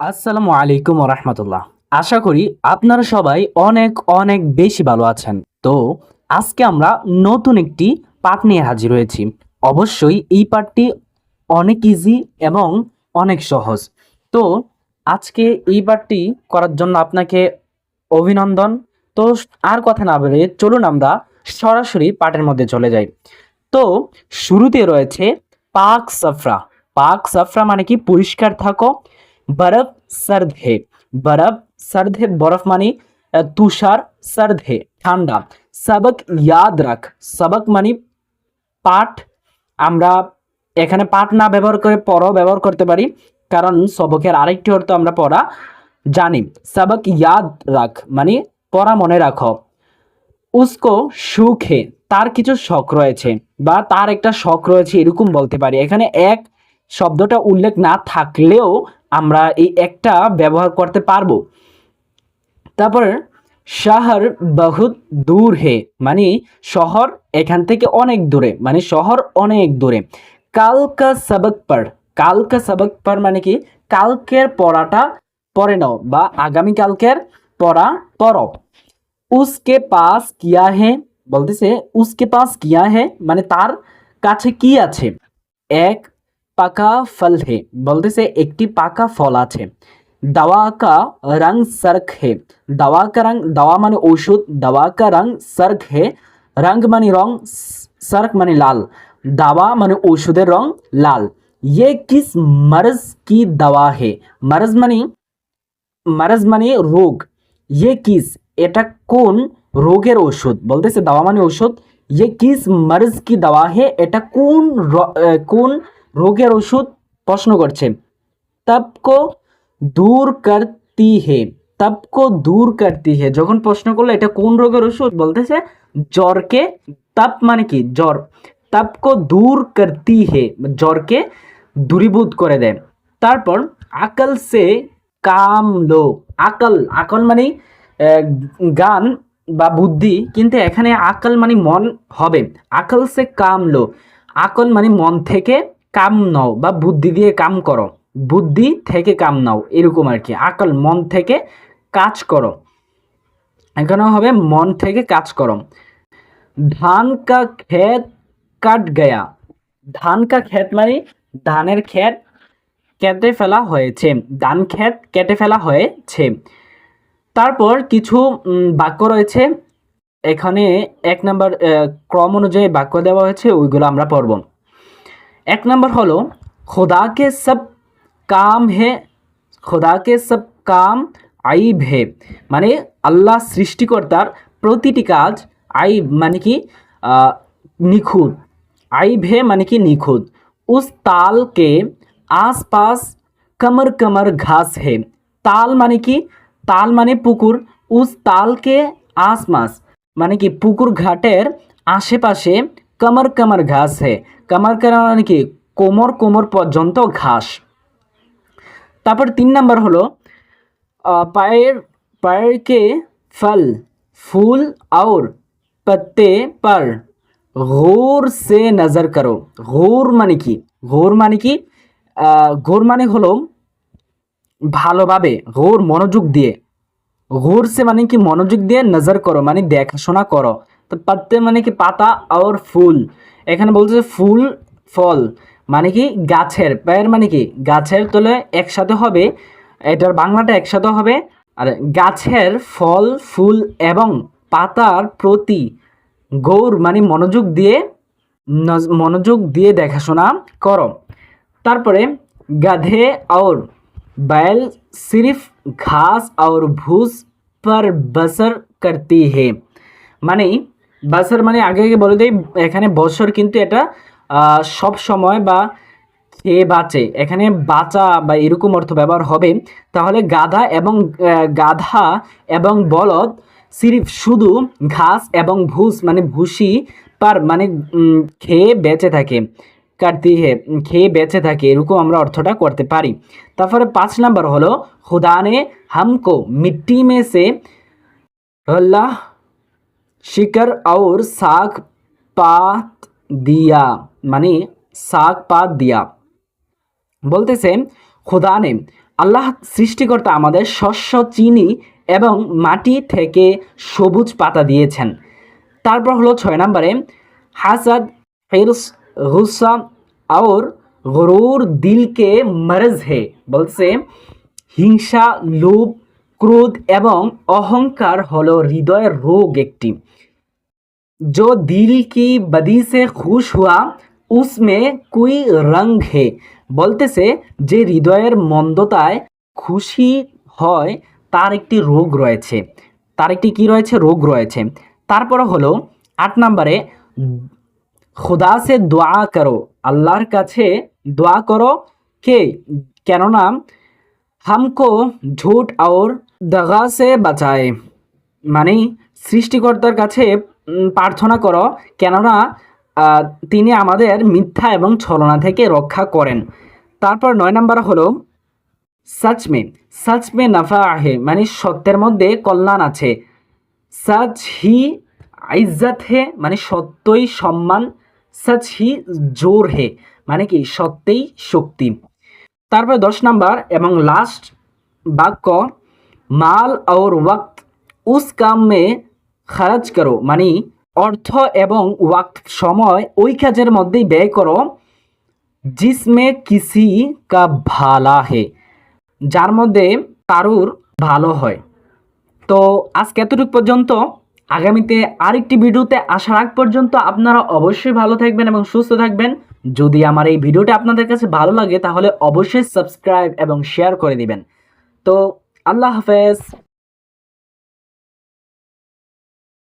আসসালামু আলাইকুম রহমতুল্লাহ। আশা করি আপনারা সবাই অনেক অনেক বেশি ভালো আছেন। তো আজকে আমরা নতুন একটি পাঠ নিয়ে হাজির হয়েছি। অবশ্যই এই পাঠটি অনেক ইজি এবং অনেক সহজ। তো আজকে এই পাঠটি করার জন্য আপনাকে অভিনন্দন। তো আর কথা না বলে চলুন আমরা সরাসরি পাঠের মধ্যে চলে যাই। তো শুরুতে রয়েছে পাক সাফরা। পাক সাফরা মানে কি? পরিষ্কার থাকো বরফ সর্দ হে বরফ সর্দ হে বরফ মানে তুষার সর্দ হে ঠান্ডা সবক ইয়াদ রাখ সবক মানে পাঠ আমরা এখানে পাঠ না ব্যবহার করে, পড়াও ব্যবহার করতে পারি, কারণ সবকের আরেকটি অর্থ আমরা পড়া জানি। সবক ইয়াদ রাখ মানে পড়া মনে রাখো। উস্কো সুখে, তার কিছু শখ রয়েছে, বা তার একটা শখ রয়েছে, এরকম বলতে পারি। এখানে এক শব্দটা উল্লেখ না থাকলেও আমরা এই একটা ব্যবহার করতে পারব। তারপর, শহর বহুত দূর হে মানে শহর এখান থেকে অনেক দূরে মানে শহর অনেক দূরে। কালকা সবক পর কালকা সবক পর মানে কি? কালকের পড়াটা পড়ে নাও বা আগামী কালকের পড়া পড়ো। উসকে পাস কিয়া হে, বলতেছে, উসকে পাস কিয়া হে মানে তার কাছে কি আছে? এক পাকা ফল হে বলতেছে একটি পাকা ফল আছে দাওয়া কা রং সর্ক হে দাওয়া কা রং দাওয়া মানে ওষুধ দাওয়া কা রং সর্ক হে রং মানে রং সর্ক মানে লাল দাওয়া মানে ওষুধের রং লাল ये किस मर्ज की दवा है मर्ज মানে মারাজ মানে রোগ ইয়ে কিস এটা কোন রোগের ওষুধ বলতেছে দাওয়া মানে ওষুধ ইয়ে কিস মার্জ কি দাওয়া হে এটা কোন র- আহ, কোন রোগের ওষুধ প্রশ্ন করছে। তবকো দূর করতি হে তবকো দূর করতি হে। যখন প্রশ্ন করল, এটা কোন রোগের ওষুধ? বলতেছে, জ্বরকে, তপ মানে কি? জ্বর। তবকো দূর করতি হে, জ্বরকে দূরীভূত করে দেয়। তারপর আকল সে কাম লো। আকল আকল মানে গান বা বুদ্ধি, কিন্তু এখানে আকল মানে মন হবে। আকল সে কাম লো। আকল মানে মন থেকে কাম নাও বা বুদ্ধি দিয়ে কাম করো। বুদ্ধি থেকে কাম নাও, এরকম আর কি। আকল মন থেকে কাজ করো। এখানে হবে মন থেকে কাজ করো। ধান কা ক্ষেত কাট গয়া। ধান কা ক্ষেত মানে ধানের ক্ষেত কেটে ফেলা হয়েছে। ধান ক্ষেত কেটে ফেলা হয়েছে। তারপর কিছু বাক্য রয়েছে। এখানে এক নম্বর ক্রম অনুযায়ী বাক্য দেওয়া হয়েছে, ওইগুলো আমরা পড়ব। এক নম্বর হলো খোদাকে সব কাম হে খোদাকে সব কাম আইব হে। মানে আল্লাহ সৃষ্টিকর্তার প্রতিটি কাজ আইব মানে কি নিখুঁত। আইব হে মানে কি নিখুঁত। উস তালকে আশপাশ কমর কমর ঘাস হে। তাল মানে কি, তাল মানে পুকুর। উস তালকে আশপাশ মানে কি, পুকুর ঘাটের আশেপাশে কমর কমর ঘাস হে। কমর কমর মানে কি কোমর কোমর পর্যন্ত ঘাস তারপর তিন নাম্বার হলো আহ, পায়ের पैर के फल फूल और पत्ते पर গৌর সে নজর করো গৌর মানে কি গৌর মানে কি আহ, গৌর মানে হলো ভালোভাবে গৌর মনোযোগ দিয়ে গৌর সে মানে কি মনোযোগ দিয়ে নজর করো মানে দেখাশোনা করো তো পাত্তে মানে কি পাতা আর ফুল এখানে বলতেছে ফুল ফল মানে কি গাছের পায়ের মানে কি গাছের তলে একসাথে হবে এটার বাংলাটা একসাথে হবে আর গাছের ফল ফুল এবং পাতার প্রতি গৌর মানে মনোযোগ দিয়ে নজ- মনোযোগ দিয়ে দেখাশোনা করো তারপরে গাধে और बैल सिर्फ घास और भूस पर बसर करती है মানে বাসার মানে আগে আগে বলে দিই, এখানে বছর কিন্তু এটা সব সময় বা এ বাঁচে, এখানে বাঁচা বা এরকম অর্থ ব্যবহার হবে। তাহলে গাধা এবং গাধা এবং বলদ সিরিফ শুধু ঘাস এবং ভুস মানে ভুসি পার মানে খেয়ে বেঁচে থাকে কাটতি হে খেয়ে বেঁচে থাকে, এরকম আমরা অর্থটা করতে পারি। তারপরে পাঁচ নাম্বার হলো, হুদানে হামকো মিট্টি মেসে হল্লাহ শিকার আউর শাক পাত দিয়া মানে শাক পাত দিয়া। বলতেছে, খোদানে, আল্লাহ সৃষ্টিকর্তা আমাদের শস্য, চিনি এবং মাটি থেকে সবুজ পাতা দিয়েছেন। তারপর হলো ছয় নম্বরে, হাসাদ হিরস গুসা আউর গরুর দিলকে মরজ হে। বলছে হিংসা, লোভ, ক্রোধ এবং অহংকার হলো হৃদয়ের রোগ একটি। जो दिल की बदी से खुश हुआ उसमें कोई রঙ হে বলতেছে যে হৃদয়ের মন্দতায় খুশি হয় তার একটি রোগ রয়েছে তার একটি কি রয়েছে রোগ রয়েছে তারপরে হলো আট নম্বরে খুদা সে দোয়া করো আল্লাহর কাছে দোয়া করো কে কেননা হামকো ঝুট আর দগা সে বাঁচায় মানে সৃষ্টিকর্তার কাছে উম, প্রার্থনা করো, কেননা তিনি আমাদের মিথ্যা এবং ছলনা থেকে রক্ষা করেন। তারপর নয় নম্বর হলো সাচ মে সাচ মে নাফা আহে মানে সত্যের মধ্যে কল্যাণ আছে। সাচ হি ইজ্জাত হে মানে সত্যই সম্মান। সাচ হি জোর হে মানে কি, সত্যেই শক্তি। তারপর দশ নম্বর এবং লাস্ট বাক্য, মাল ওর ওয়াক্ত, উস কাম মে খরচ করো মানে অর্থ এবং ওয়াক্ত সময় ওই কাজের মধ্যেই ব্যয় করো। জিসমে কিসি কা ভালা হে, যার মধ্যে কারুর ভালো হয়। তো আজকে এতটুকু পর্যন্ত। আগামীতে আরেকটি ভিডিওতে আসার আগ পর্যন্ত আপনারা অবশ্যই ভালো থাকবেন এবং সুস্থ থাকবেন। যদি আমার এই ভিডিওটা আপনাদের কাছে ভালো লাগে, তাহলে অবশ্যই সাবস্ক্রাইব এবং শেয়ার করে দিবেন। তো আল্লাহ হাফেজ।